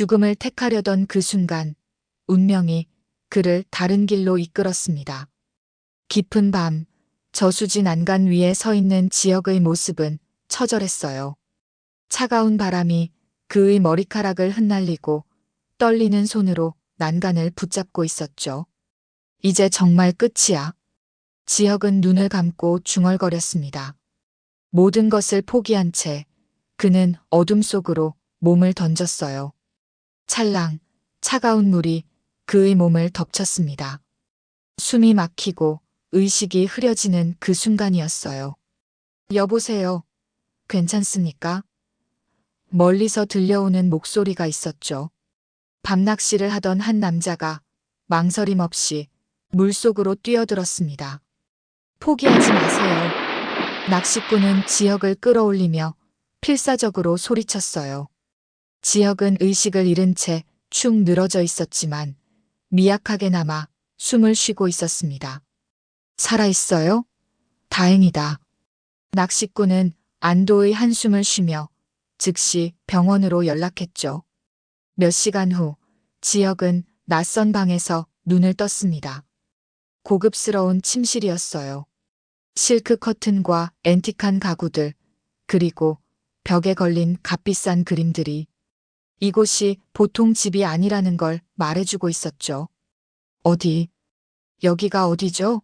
죽음을 택하려던 그 순간 운명이 그를 다른 길로 이끌었습니다. 깊은 밤 저수지 난간 위에 서 있는 지역의 모습은 처절했어요. 차가운 바람이 그의 머리카락을 흩날리고 떨리는 손으로 난간을 붙잡고 있었죠. 이제 정말 끝이야. 지역은 눈을 감고 중얼거렸습니다. 모든 것을 포기한 채 그는 어둠 속으로 몸을 던졌어요. 찰랑 차가운 물이 그의 몸을 덮쳤습니다. 숨이 막히고 의식이 흐려지는 그 순간이었어요. 여보세요. 괜찮습니까? 멀리서 들려오는 목소리가 있었죠. 밤낚시를 하던 한 남자가 망설임 없이 물속으로 뛰어들었습니다. 포기하지 마세요. 낚시꾼은 지역을 끌어올리며 필사적으로 소리쳤어요. 지역은 의식을 잃은 채 축 늘어져 있었지만 미약하게 남아 숨을 쉬고 있었습니다. 살아있어요? 다행이다. 낚시꾼은 안도의 한숨을 쉬며 즉시 병원으로 연락했죠. 몇 시간 후 지역은 낯선 방에서 눈을 떴습니다. 고급스러운 침실이었어요. 실크 커튼과 앤틱한 가구들, 그리고 벽에 걸린 값비싼 그림들이 이곳이 보통 집이 아니라는 걸 말해주고 있었죠. 어디? 여기가 어디죠?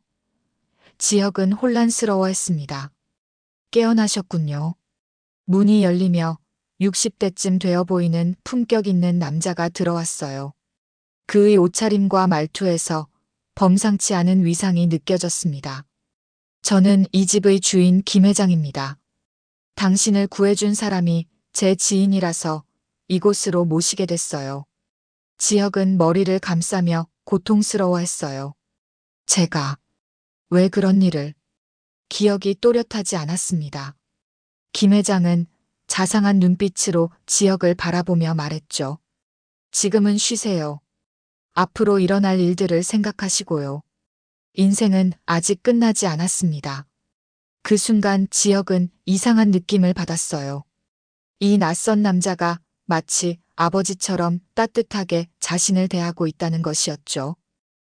지역은 혼란스러워했습니다. 깨어나셨군요. 문이 열리며 60대쯤 되어 보이는 품격 있는 남자가 들어왔어요. 그의 옷차림과 말투에서 범상치 않은 위상이 느껴졌습니다. 저는 이 집의 주인 김 회장입니다. 당신을 구해준 사람이 제 지인이라서 이곳으로 모시게 됐어요. 지역은 머리를 감싸며 고통스러워했어요. 제가 왜 그런 일을 기억이 또렷하지 않았습니다. 김 회장은 자상한 눈빛으로 지역을 바라보며 말했죠. 지금은 쉬세요. 앞으로 일어날 일들을 생각하시고요. 인생은 아직 끝나지 않았습니다. 그 순간 지역은 이상한 느낌을 받았어요. 이 낯선 남자가 마치 아버지처럼 따뜻하게 자신을 대하고 있다는 것이었죠.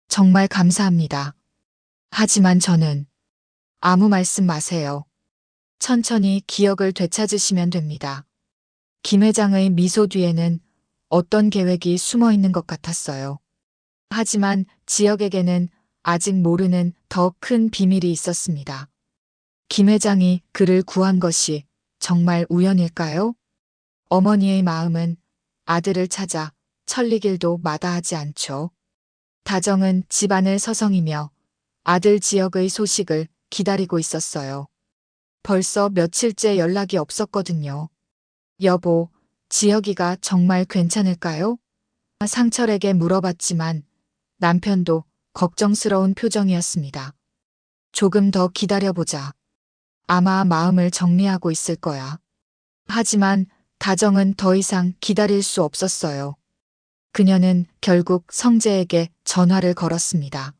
정말 감사합니다. 하지만 저는 아무 말씀 마세요. 천천히 기억을 되찾으시면 됩니다. 김 회장의 미소 뒤에는 어떤 계획이 숨어 있는 것 같았어요. 하지만 지역에게는 아직 모르는 더 큰 비밀이 있었습니다. 김 회장이 그를 구한 것이 정말 우연일까요? 어머니의 마음은 아들을 찾아 천리길도 마다하지 않죠. 다정은 집안을 서성이며 아들 지역의 소식을 기다리고 있었어요. 벌써 며칠째 연락이 없었거든요. 여보, 지역이가 정말 괜찮을까요? 상철에게 물어봤지만 남편도 걱정스러운 표정이었습니다. 조금 더 기다려보자. 아마 마음을 정리하고 있을 거야. 하지만 다정은 더 이상 기다릴 수 없었어요. 그녀는 결국 성재에게 전화를 걸었습니다.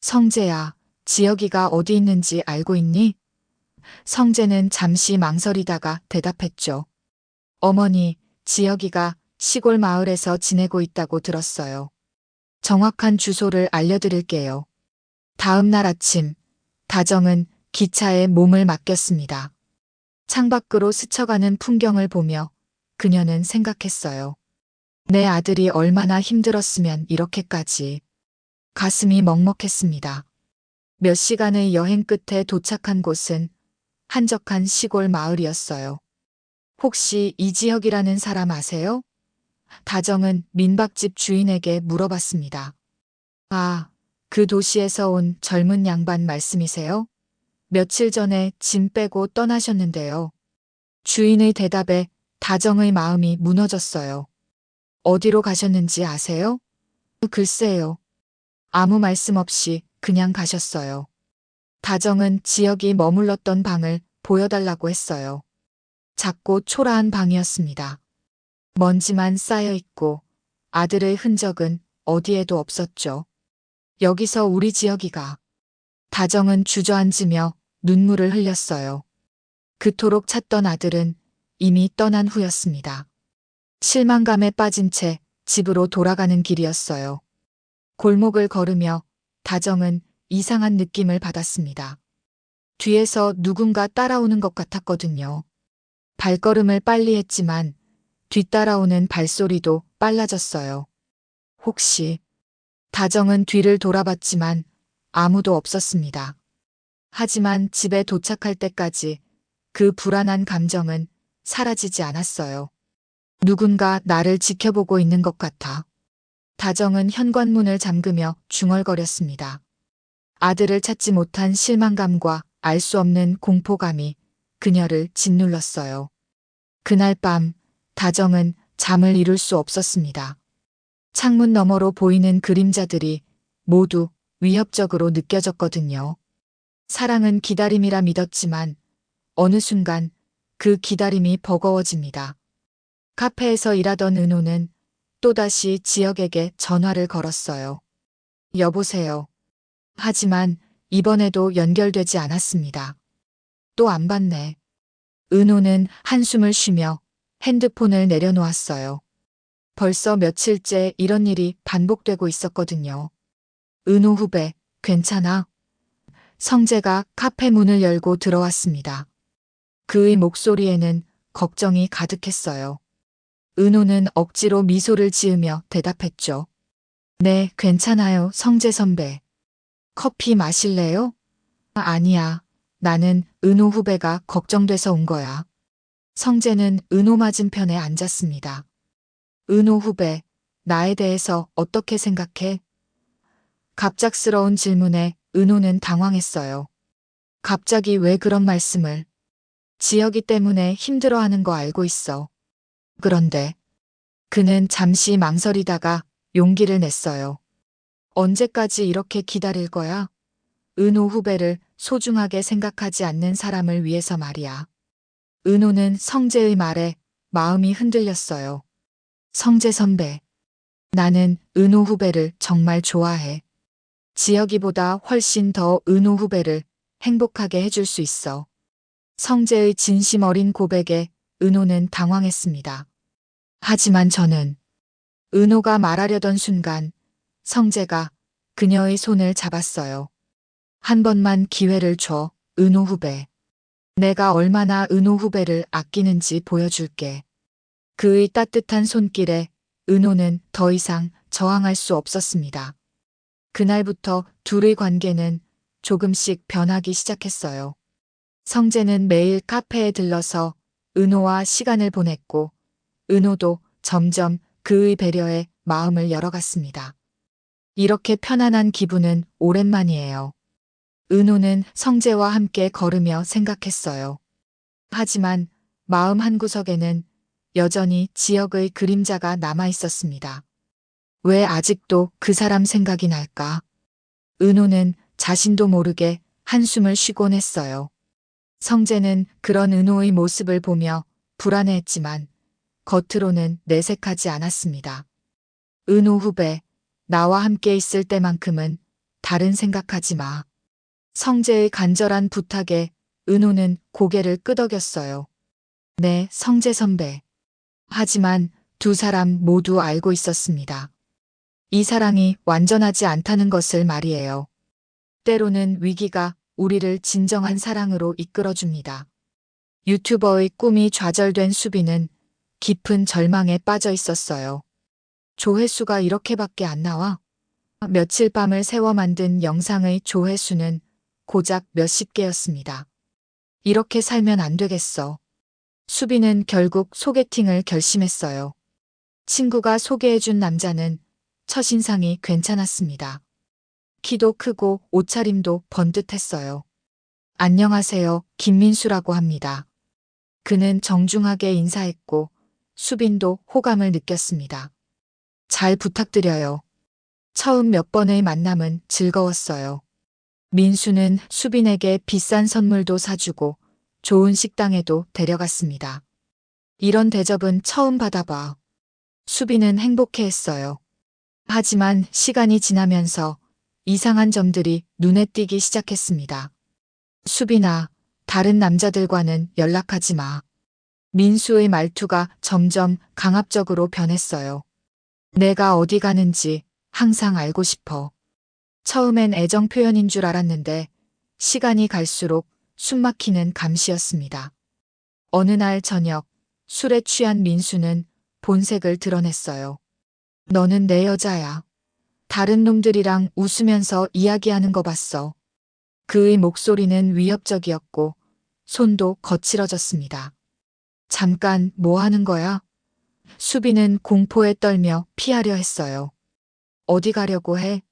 성재야, 지역이가 어디 있는지 알고 있니? 성재는 잠시 망설이다가 대답했죠. 어머니, 지역이가 시골 마을에서 지내고 있다고 들었어요. 정확한 주소를 알려드릴게요. 다음 날 아침, 다정은 기차에 몸을 맡겼습니다. 창밖으로 스쳐가는 풍경을 보며 그녀는 생각했어요. 내 아들이 얼마나 힘들었으면 이렇게까지. 가슴이 먹먹했습니다. 몇 시간의 여행 끝에 도착한 곳은 한적한 시골 마을이었어요. 혹시 이 지역이라는 사람 아세요? 다정은 민박집 주인에게 물어봤습니다. 아, 그 도시에서 온 젊은 양반 말씀이세요? 며칠 전에 짐 빼고 떠나셨는데요. 주인의 대답에 다정의 마음이 무너졌어요. 어디로 가셨는지 아세요? 글쎄요. 아무 말씀 없이 그냥 가셨어요. 다정은 지역이 머물렀던 방을 보여달라고 했어요. 작고 초라한 방이었습니다. 먼지만 쌓여 있고 아들의 흔적은 어디에도 없었죠. 여기서 우리 지역이가. 다정은 주저앉으며 눈물을 흘렸어요. 그토록 찾던 아들은 이미 떠난 후였습니다. 실망감에 빠진 채 집으로 돌아가는 길이었어요. 골목을 걸으며 다정은 이상한 느낌을 받았습니다. 뒤에서 누군가 따라오는 것 같았거든요. 발걸음을 빨리 했지만 뒤따라오는 발소리도 빨라졌어요. 혹시 다정은 뒤를 돌아봤지만 아무도 없었습니다. 하지만 집에 도착할 때까지 그 불안한 감정은 사라지지 않았어요. 누군가 나를 지켜보고 있는 것 같아. 다정은 현관문을 잠그며 중얼거렸습니다. 아들을 찾지 못한 실망감과 알 수 없는 공포감이 그녀를 짓눌렀어요. 그날 밤 다정은 잠을 이룰 수 없었습니다. 창문 너머로 보이는 그림자들이 모두 위협적으로 느껴졌거든요. 사랑은 기다림이라 믿었지만 어느 순간 그 기다림이 버거워집니다. 카페에서 일하던 은호는 또다시 지역에게 전화를 걸었어요. 여보세요. 하지만 이번에도 연결되지 않았습니다. 또 안 받네. 은호는 한숨을 쉬며 핸드폰을 내려놓았어요. 벌써 며칠째 이런 일이 반복되고 있었거든요. 은호 후배, 괜찮아? 성재가 카페 문을 열고 들어왔습니다. 그의 목소리에는 걱정이 가득했어요. 은호는 억지로 미소를 지으며 대답했죠. 네, 괜찮아요, 성재 선배. 커피 마실래요? 아, 아니야. 나는 은호 후배가 걱정돼서 온 거야. 성재는 은호 맞은편에 앉았습니다. 은호 후배, 나에 대해서 어떻게 생각해? 갑작스러운 질문에 은호는 당황했어요. 갑자기 왜 그런 말씀을? 지혁이 때문에 힘들어하는 거 알고 있어. 그런데 그는 잠시 망설이다가 용기를 냈어요. 언제까지 이렇게 기다릴 거야? 은호 후배를 소중하게 생각하지 않는 사람을 위해서 말이야. 은호는 성재의 말에 마음이 흔들렸어요. 성재 선배. 나는 은호 후배를 정말 좋아해. 지혁이보다 훨씬 더 은호 후배를 행복하게 해줄 수 있어. 성재의 진심 어린 고백에 은호는 당황했습니다. 하지만 저는 은호가 말하려던 순간 성재가 그녀의 손을 잡았어요. 한 번만 기회를 줘, 은호 후배. 내가 얼마나 은호 후배를 아끼는지 보여줄게. 그의 따뜻한 손길에 은호는 더 이상 저항할 수 없었습니다. 그날부터 둘의 관계는 조금씩 변하기 시작했어요. 성재는 매일 카페에 들러서 은호와 시간을 보냈고, 은호도 점점 그의 배려에 마음을 열어갔습니다. 이렇게 편안한 기분은 오랜만이에요. 은호는 성재와 함께 걸으며 생각했어요. 하지만 마음 한구석에는 여전히 지역의 그림자가 남아 있었습니다. 왜 아직도 그 사람 생각이 날까? 은호는 자신도 모르게 한숨을 쉬곤 했어요. 성재는 그런 은호의 모습을 보며 불안해했지만 겉으로는 내색하지 않았습니다. 은호 후배, 나와 함께 있을 때만큼은 다른 생각하지 마. 성재의 간절한 부탁에 은호는 고개를 끄덕였어요. 네, 성재 선배. 하지만 두 사람 모두 알고 있었습니다. 이 사랑이 완전하지 않다는 것을 말이에요. 때로는 위기가 우리를 진정한 사랑으로 이끌어줍니다. 유튜버의 꿈이 좌절된 수비는 깊은 절망에 빠져 있었어요. 조회수가 이렇게밖에 안 나와? 며칠 밤을 새워 만든 영상의 조회수는 고작 몇십 개였습니다. 이렇게 살면 안 되겠어. 수비는 결국 소개팅을 결심했어요. 친구가 소개해준 남자는 첫인상이 괜찮았습니다. 키도 크고 옷차림도 번듯했어요. 안녕하세요, 김민수라고 합니다. 그는 정중하게 인사했고 수빈도 호감을 느꼈습니다. 잘 부탁드려요. 처음 몇 번의 만남은 즐거웠어요. 민수는 수빈에게 비싼 선물도 사주고 좋은 식당에도 데려갔습니다. 이런 대접은 처음 받아봐. 수빈은 행복해했어요. 하지만 시간이 지나면서 이상한 점들이 눈에 띄기 시작했습니다. 수빈아, 다른 남자들과는 연락하지 마. 민수의 말투가 점점 강압적으로 변했어요. 내가 어디 가는지 항상 알고 싶어. 처음엔 애정 표현인 줄 알았는데 시간이 갈수록 숨막히는 감시였습니다. 어느 날 저녁 술에 취한 민수는 본색을 드러냈어요. 너는 내 여자야. 다른 놈들이랑 웃으면서 이야기하는 거 봤어. 그의 목소리는 위협적이었고 손도 거칠어졌습니다. 잠깐 뭐 하는 거야? 수비는 공포에 떨며 피하려 했어요. 어디 가려고 해?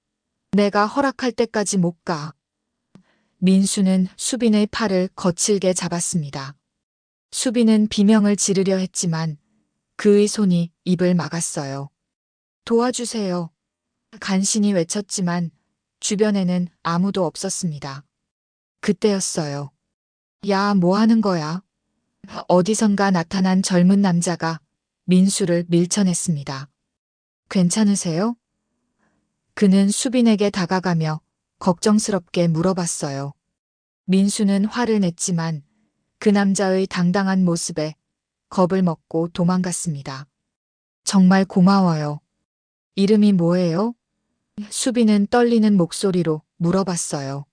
내가 허락할 때까지 못 가. 민수는 수빈의 팔을 거칠게 잡았습니다. 수빈은 비명을 지르려 했지만 그의 손이 입을 막았어요. 도와주세요. 간신히 외쳤지만 주변에는 아무도 없었습니다. 그때였어요. 야, 뭐 하는 거야? 어디선가 나타난 젊은 남자가 민수를 밀쳐냈습니다. 괜찮으세요? 그는 수빈에게 다가가며 걱정스럽게 물어봤어요. 민수는 화를 냈지만 그 남자의 당당한 모습에 겁을 먹고 도망갔습니다. 정말 고마워요. 이름이 뭐예요? 수빈은 떨리는 목소리로 물어봤어요.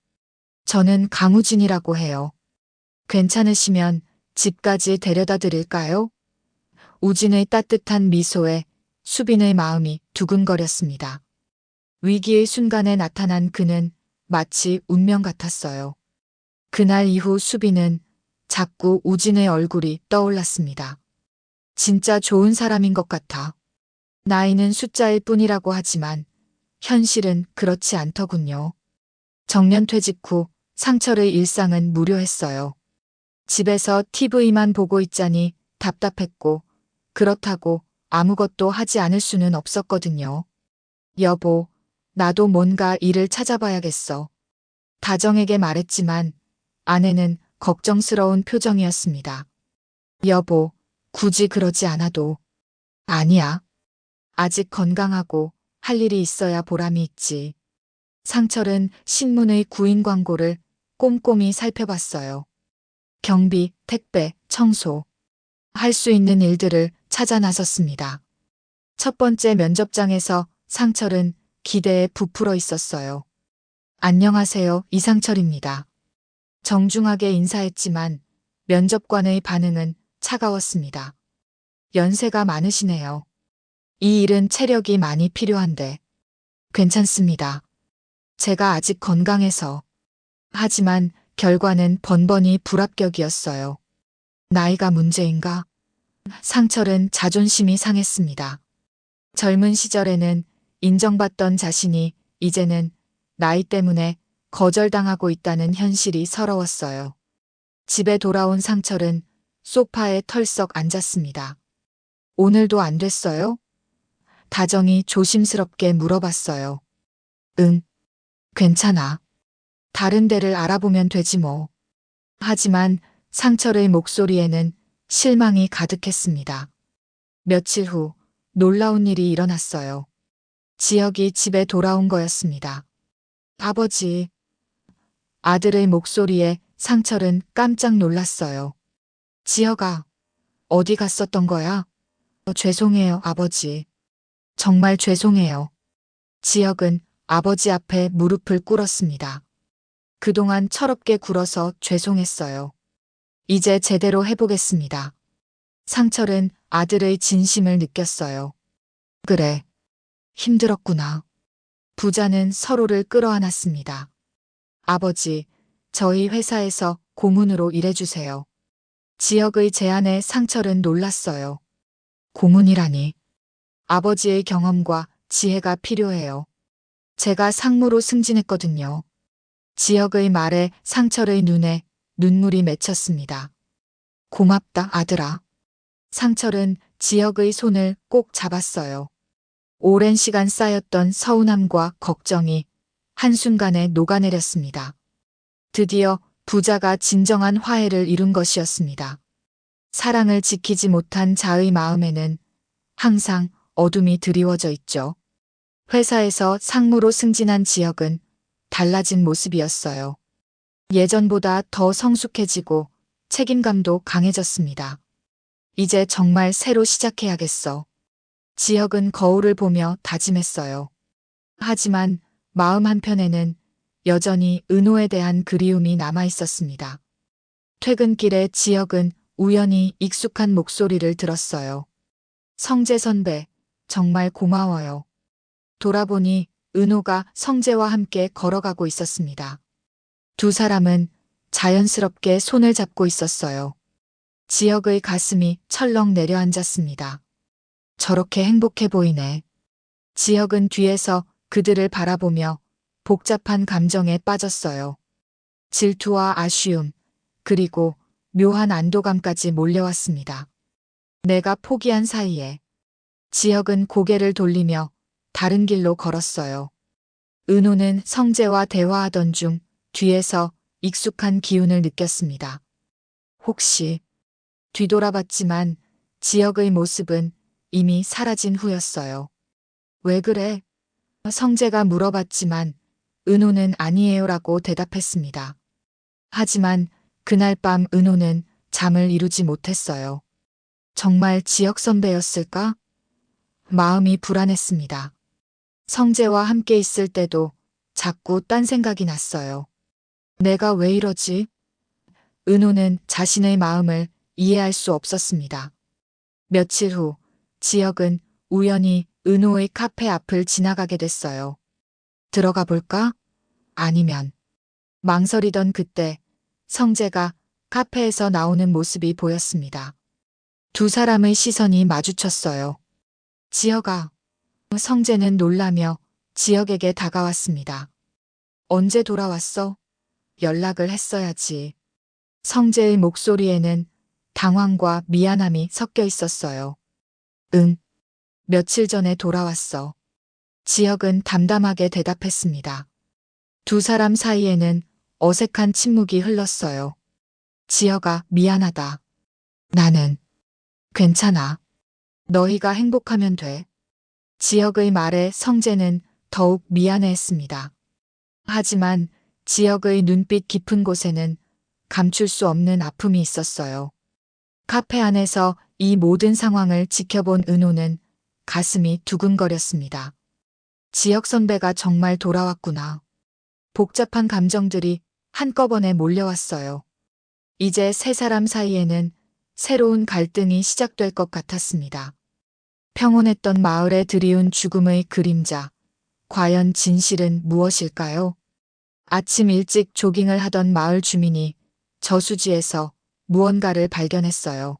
저는 강우진이라고 해요. 괜찮으시면 집까지 데려다 드릴까요? 우진의 따뜻한 미소에 수빈의 마음이 두근거렸습니다. 위기의 순간에 나타난 그는 마치 운명 같았어요. 그날 이후 수빈은 자꾸 우진의 얼굴이 떠올랐습니다. 진짜 좋은 사람인 것 같아. 나이는 숫자일 뿐이라고 하지만 현실은 그렇지 않더군요. 정년 퇴직 후 상철의 일상은 무료했어요. 집에서 TV만 보고 있자니 답답했고 그렇다고 아무것도 하지 않을 수는 없었거든요. 여보, 나도 뭔가 일을 찾아봐야겠어. 다정에게 말했지만 아내는 걱정스러운 표정이었습니다. 여보, 굳이 그러지 않아도. 아니야. 아직 건강하고 할 일이 있어야 보람이 있지. 상철은 신문의 구인 광고를 꼼꼼히 살펴봤어요. 경비, 택배, 청소. 할 수 있는 일들을 찾아 나섰습니다. 첫 번째 면접장에서 상철은 기대에 부풀어 있었어요. 안녕하세요, 이상철입니다. 정중하게 인사했지만 면접관의 반응은 차가웠습니다. 연세가 많으시네요. 이 일은 체력이 많이 필요한데. 괜찮습니다. 제가 아직 건강해서. 하지만 결과는 번번이 불합격이었어요. 나이가 문제인가? 상철은 자존심이 상했습니다. 젊은 시절에는 인정받던 자신이 이제는 나이 때문에 거절당하고 있다는 현실이 서러웠어요. 집에 돌아온 상철은 소파에 털썩 앉았습니다. 오늘도 안 됐어요? 다정이 조심스럽게 물어봤어요. 응. 괜찮아. 다른 데를 알아보면 되지 뭐. 하지만 상철의 목소리에는 실망이 가득했습니다. 며칠 후 놀라운 일이 일어났어요. 지혁이 집에 돌아온 거였습니다. 아버지. 아들의 목소리에 상철은 깜짝 놀랐어요. 지혁아, 어디 갔었던 거야? 어, 죄송해요, 아버지. 정말 죄송해요. 지혁은 아버지 앞에 무릎을 꿇었습니다. 그동안 철없게 굴어서 죄송했어요. 이제 제대로 해보겠습니다. 상철은 아들의 진심을 느꼈어요. 그래. 힘들었구나. 부자는 서로를 끌어안았습니다. 아버지, 저희 회사에서 고문으로 일해주세요. 지역의 제안에 상철은 놀랐어요. 고문이라니. 아버지의 경험과 지혜가 필요해요. 제가 상무로 승진했거든요. 지역의 말에 상철의 눈에 눈물이 맺혔습니다. 고맙다, 아들아. 상철은 지역의 손을 꼭 잡았어요. 오랜 시간 쌓였던 서운함과 걱정이 한순간에 녹아내렸습니다. 드디어 부자가 진정한 화해를 이룬 것이었습니다. 사랑을 지키지 못한 자의 마음에는 항상 어둠이 드리워져 있죠. 회사에서 상무로 승진한 지역은 달라진 모습이었어요. 예전보다 더 성숙해지고 책임감도 강해졌습니다. 이제 정말 새로 시작해야겠어. 지혁은 거울을 보며 다짐했어요. 하지만 마음 한편에는 여전히 은호에 대한 그리움이 남아 있었습니다. 퇴근길에 지혁은 우연히 익숙한 목소리를 들었어요. 성재 선배, 정말 고마워요. 돌아보니 은호가 성재와 함께 걸어가고 있었습니다. 두 사람은 자연스럽게 손을 잡고 있었어요. 지혁의 가슴이 철렁 내려앉았습니다. 저렇게 행복해 보이네. 지혁은 뒤에서 그들을 바라보며 복잡한 감정에 빠졌어요. 질투와 아쉬움, 그리고 묘한 안도감까지 몰려왔습니다. 내가 포기한 사이에 지혁은 고개를 돌리며 다른 길로 걸었어요. 은호는 성재와 대화하던 중 뒤에서 익숙한 기운을 느꼈습니다. 혹시 뒤돌아봤지만 지혁의 모습은 이미 사라진 후였어요. 왜 그래? 성재가 물어봤지만 은호는 아니에요라고 대답했습니다. 하지만 그날 밤 은호는 잠을 이루지 못했어요. 정말 지혁 선배였을까? 마음이 불안했습니다. 성재와 함께 있을 때도 자꾸 딴 생각이 났어요. 내가 왜 이러지? 은호는 자신의 마음을 이해할 수 없었습니다. 며칠 후 지혁은 우연히 은호의 카페 앞을 지나가게 됐어요. 들어가 볼까? 아니면 망설이던 그때 성재가 카페에서 나오는 모습이 보였습니다. 두 사람의 시선이 마주쳤어요. 지혁아. 성재는 놀라며 지혁에게 다가왔습니다. 언제 돌아왔어? 연락을 했어야지. 성재의 목소리에는 당황과 미안함이 섞여 있었어요. 응. 며칠 전에 돌아왔어. 지혁은 담담하게 대답했습니다. 두 사람 사이에는 어색한 침묵이 흘렀어요. 지혁아, 미안하다. 나는 괜찮아. 너희가 행복하면 돼. 지혁의 말에 성재는 더욱 미안해했습니다. 하지만 지혁의 눈빛 깊은 곳에는 감출 수 없는 아픔이 있었어요. 카페 안에서 이 모든 상황을 지켜본 은호는 가슴이 두근거렸습니다. 지혁 선배가 정말 돌아왔구나. 복잡한 감정들이 한꺼번에 몰려왔어요. 이제 세 사람 사이에는 새로운 갈등이 시작될 것 같았습니다. 평온했던 마을에 들이운 죽음의 그림자. 과연 진실은 무엇일까요? 아침 일찍 조깅을 하던 마을 주민이 저수지에서 무언가를 발견했어요.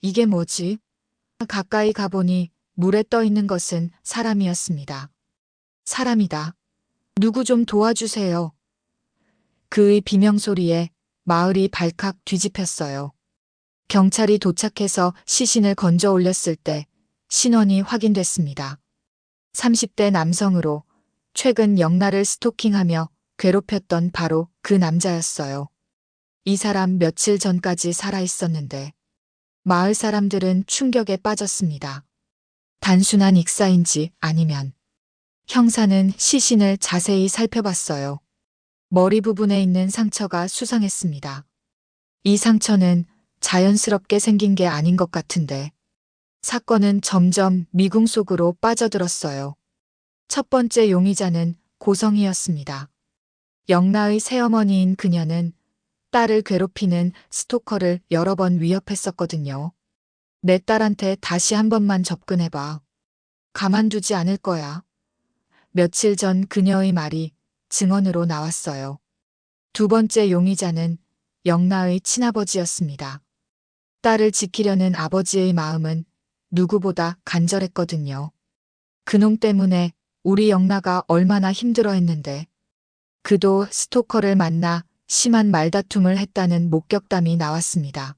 이게 뭐지? 가까이 가보니 물에 떠 있는 것은 사람이었습니다. 사람이다. 누구 좀 도와주세요. 그의 비명소리에 마을이 발칵 뒤집혔어요. 경찰이 도착해서 시신을 건져 올렸을 때 신원이 확인됐습니다. 30대 남성으로 최근 영나를 스토킹하며 괴롭혔던 바로 그 남자였어요. 이 사람 며칠 전까지 살아 있었는데 마을 사람들은 충격에 빠졌습니다. 단순한 익사인지 아니면 형사는 시신을 자세히 살펴봤어요. 머리 부분에 있는 상처가 수상했습니다. 이 상처는 자연스럽게 생긴 게 아닌 것 같은데 사건은 점점 미궁 속으로 빠져들었어요. 첫 번째 용의자는 고성이었습니다. 영나의 새어머니인 그녀는 딸을 괴롭히는 스토커를 여러 번 위협했었거든요. 내 딸한테 다시 한 번만 접근해봐. 가만두지 않을 거야. 며칠 전 그녀의 말이 증언으로 나왔어요. 두 번째 용의자는 영나의 친아버지였습니다. 딸을 지키려는 아버지의 마음은 누구보다 간절했거든요. 그놈 때문에 우리 영나가 얼마나 힘들어 했는데 그도 스토커를 만나 심한 말다툼을 했다는 목격담이 나왔습니다.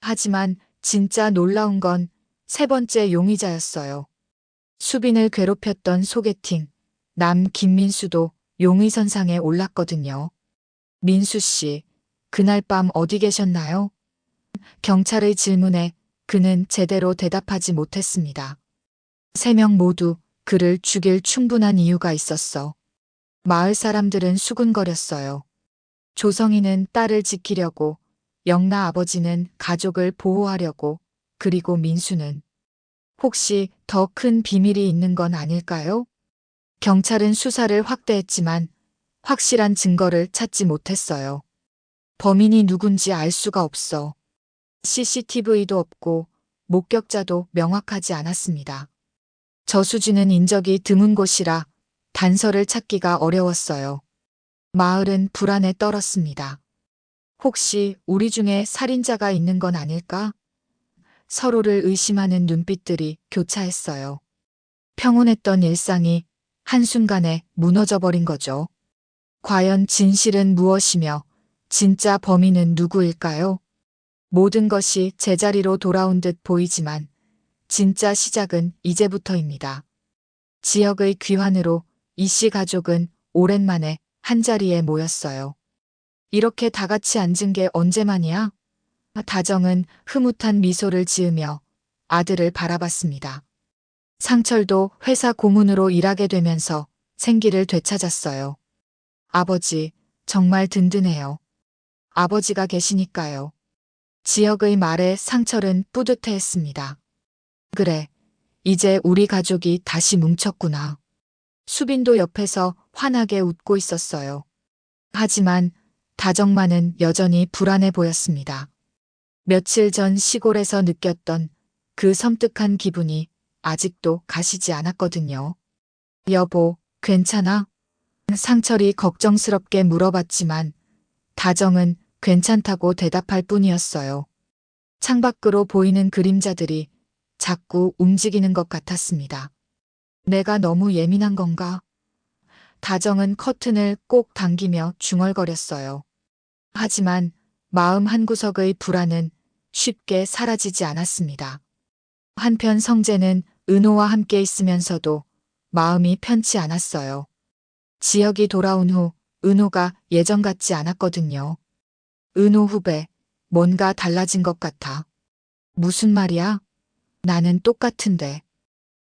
하지만 진짜 놀라운 건 세 번째 용의자였어요. 수빈을 괴롭혔던 소개팅, 남 김민수도 용의선상에 올랐거든요. 민수 씨, 그날 밤 어디 계셨나요? 경찰의 질문에 그는 제대로 대답하지 못했습니다. 세 명 모두 그를 죽일 충분한 이유가 있었어. 마을 사람들은 수군거렸어요. 조성이는 딸을 지키려고, 영나 아버지는 가족을 보호하려고, 그리고 민수는 혹시 더 큰 비밀이 있는 건 아닐까요? 경찰은 수사를 확대했지만 확실한 증거를 찾지 못했어요. 범인이 누군지 알 수가 없어. CCTV도 없고 목격자도 명확하지 않았습니다. 저수지는 인적이 드문 곳이라 단서를 찾기가 어려웠어요. 마을은 불안에 떨었습니다. 혹시 우리 중에 살인자가 있는 건 아닐까? 서로를 의심하는 눈빛들이 교차했어요. 평온했던 일상이 한순간에 무너져 버린 거죠. 과연 진실은 무엇이며 진짜 범인은 누구일까요? 모든 것이 제자리로 돌아온 듯 보이지만 진짜 시작은 이제부터입니다. 지역의 귀환으로 이 씨 가족은 오랜만에 한자리에 모였어요. 이렇게 다 같이 앉은 게 언제만이야? 다정은 흐뭇한 미소를 지으며 아들을 바라봤습니다. 상철도 회사 고문으로 일하게 되면서 생기를 되찾았어요. 아버지, 정말 든든해요. 아버지가 계시니까요. 지역의 말에 상철은 뿌듯해했습니다. 그래, 이제 우리 가족이 다시 뭉쳤구나. 수빈도 옆에서 환하게 웃고 있었어요. 하지만 다정만은 여전히 불안해 보였습니다. 며칠 전 시골에서 느꼈던 그 섬뜩한 기분이 아직도 가시지 않았거든요. 여보, 괜찮아? 상철이 걱정스럽게 물어봤지만 다정은 괜찮다고 대답할 뿐이었어요. 창밖으로 보이는 그림자들이 자꾸 움직이는 것 같았습니다. 내가 너무 예민한 건가? 다정은 커튼을 꼭 당기며 중얼거렸어요. 하지만 마음 한구석의 불안은 쉽게 사라지지 않았습니다. 한편 성재는 은호와 함께 있으면서도 마음이 편치 않았어요. 지역이 돌아온 후 은호가 예전 같지 않았거든요. 은호 후배, 뭔가 달라진 것 같아. 무슨 말이야? 나는 똑같은데.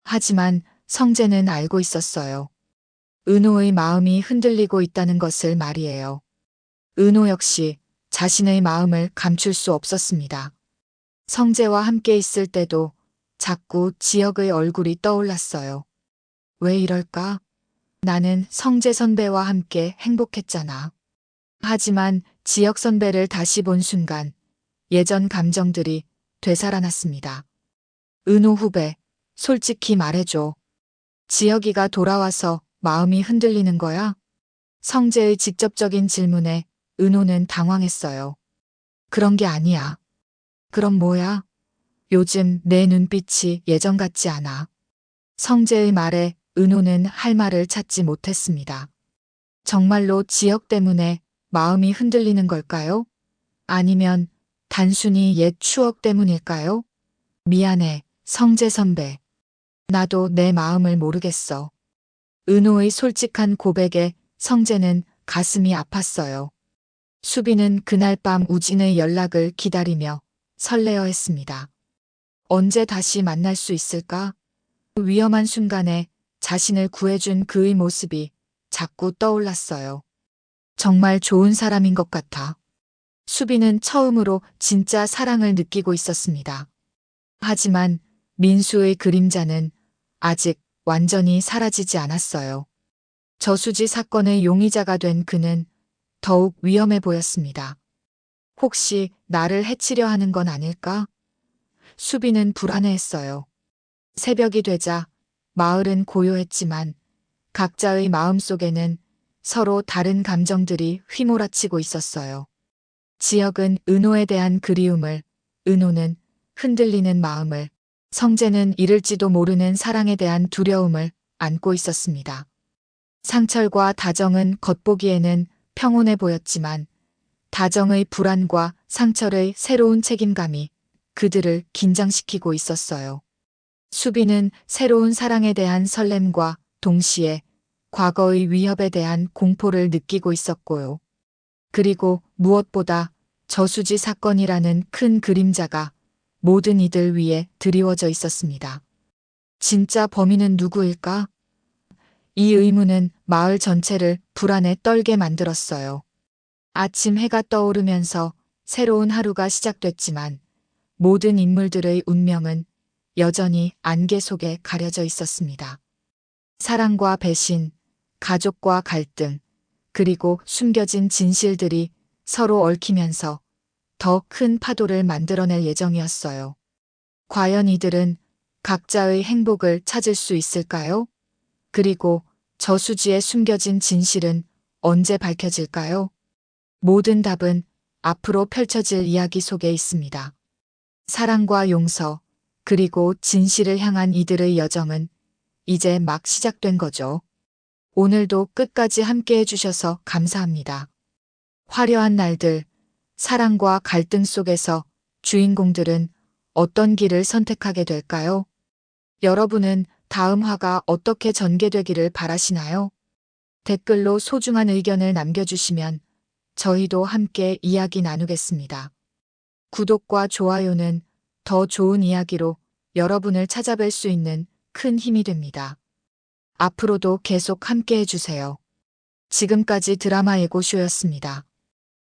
하지만 성재는 알고 있었어요. 은호의 마음이 흔들리고 있다는 것을 말이에요. 은호 역시 자신의 마음을 감출 수 없었습니다. 성재와 함께 있을 때도 자꾸 지역의 얼굴이 떠올랐어요. 왜 이럴까? 나는 성재 선배와 함께 행복했잖아. 하지만 지역 선배를 다시 본 순간 예전 감정들이 되살아났습니다. 은호 후배, 솔직히 말해줘. 지역이가 돌아와서 마음이 흔들리는 거야? 성재의 직접적인 질문에 은호는 당황했어요. 그런 게 아니야. 그럼 뭐야? 요즘 내 눈빛이 예전 같지 않아. 성재의 말에 은호는 할 말을 찾지 못했습니다. 정말로 지역 때문에 마음이 흔들리는 걸까요? 아니면 단순히 옛 추억 때문일까요? 미안해, 성재 선배. 나도 내 마음을 모르겠어. 은호의 솔직한 고백에 성재는 가슴이 아팠어요. 수비는 그날 밤 우진의 연락을 기다리며 설레어 했습니다. 언제 다시 만날 수 있을까? 위험한 순간에 자신을 구해준 그의 모습이 자꾸 떠올랐어요. 정말 좋은 사람인 것 같아. 수비는 처음으로 진짜 사랑을 느끼고 있었습니다. 하지만 민수의 그림자는 아직 완전히 사라지지 않았어요. 저수지 사건의 용의자가 된 그는 더욱 위험해 보였습니다. 혹시 나를 해치려 하는 건 아닐까? 수비는 불안해했어요. 새벽이 되자 마을은 고요했지만 각자의 마음 속에는 서로 다른 감정들이 휘몰아치고 있었어요. 지역은 은호에 대한 그리움을, 은호는 흔들리는 마음을, 성재는 잃을지도 모르는 사랑에 대한 두려움을 안고 있었습니다. 상철과 다정은 겉보기에는 평온해 보였지만 다정의 불안과 상철의 새로운 책임감이 그들을 긴장시키고 있었어요. 수비는 새로운 사랑에 대한 설렘과 동시에 과거의 위협에 대한 공포를 느끼고 있었고요. 그리고 무엇보다 저수지 사건이라는 큰 그림자가 모든 이들 위에 드리워져 있었습니다. 진짜 범인은 누구일까? 이 의문은 마을 전체를 불안에 떨게 만들었어요. 아침 해가 떠오르면서 새로운 하루가 시작됐지만 모든 인물들의 운명은 여전히 안개 속에 가려져 있었습니다. 사랑과 배신, 가족과 갈등, 그리고 숨겨진 진실들이 서로 얽히면서 더 큰 파도를 만들어낼 예정이었어요. 과연 이들은 각자의 행복을 찾을 수 있을까요? 그리고 저수지에 숨겨진 진실은 언제 밝혀질까요? 모든 답은 앞으로 펼쳐질 이야기 속에 있습니다. 사랑과 용서, 그리고 진실을 향한 이들의 여정은 이제 막 시작된 거죠. 오늘도 끝까지 함께 해주셔서 감사합니다. 화려한 날들, 사랑과 갈등 속에서 주인공들은 어떤 길을 선택하게 될까요? 여러분은 다음 화가 어떻게 전개되기를 바라시나요? 댓글로 소중한 의견을 남겨주시면 저희도 함께 이야기 나누겠습니다. 구독과 좋아요는 더 좋은 이야기로 여러분을 찾아뵐 수 있는 큰 힘이 됩니다. 앞으로도 계속 함께 해주세요. 지금까지 드라마 예고쇼였습니다.